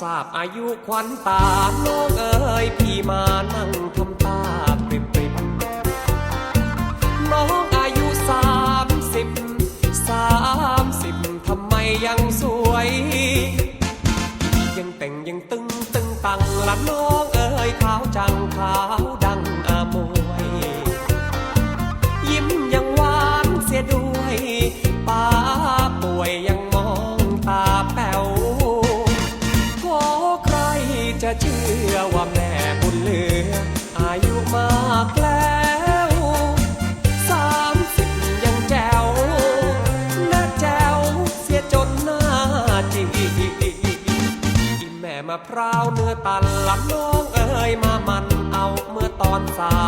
ทราบอายุควันตาน้องเอ๋ยพี่มานั่งทำตาปริบปริบน้องอายุสามสิบสามสิบทำไมยังสวย ยังแต่งยังตึงตึงตังละน้องเอ๋ยขาวจังขาว ว่าแม่บุญเหลือ อายุมากแล้วสามสิบยังแจ๋วน่าแจ๋วเสียจนหน้าจีแม่มะพร้าวเนื้อตันละน้องเอ้ยมามันเอาเมื่อตอนสาว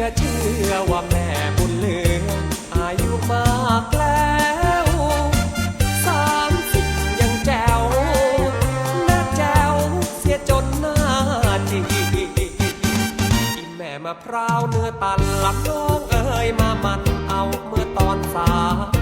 จะเชื่อว่าแม่บุญเลืออายุมากแล้วสามสิบยังแจ๋วน่าแจ๋วเสียจนหน้าจีแม่มาพร้าวเนื้อตันลับน้องเอ้ยมามันเอาเมื่อตอนสาย